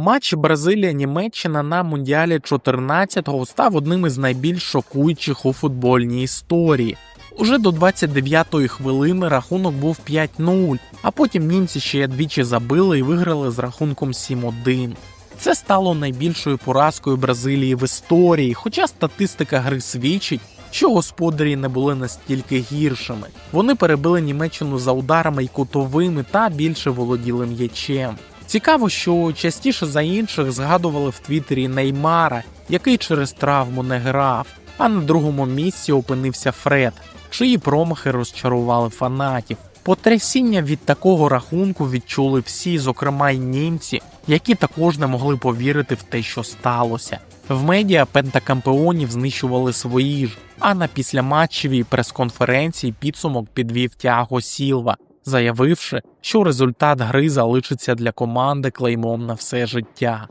Матч Бразилія-Німеччина на Мундіалі 14-го став одним із найбільш шокуючих у футбольній історії. Уже до 29-ї хвилини рахунок був 5-0, а потім німці ще двічі забили і виграли з рахунком 7-1. Це стало найбільшою поразкою Бразилії в історії, хоча статистика гри свідчить, що господарі не були настільки гіршими. Вони перебили Німеччину за ударами й кутовими та більше володіли м'ячем. Цікаво, що частіше за інших згадували в Твіттері Неймара, який через травму не грав. А на другому місці опинився Фред, чиї промахи розчарували фанатів. Потрясіння від такого рахунку відчули всі, зокрема й німці, які також не могли повірити в те, що сталося. В медіа пентакампеонів знищували свої ж, а на післяматчевій прес-конференції підсумок підвів Тяго Сілва, заявивши, що результат гри залишиться для команди клеймом на все життя.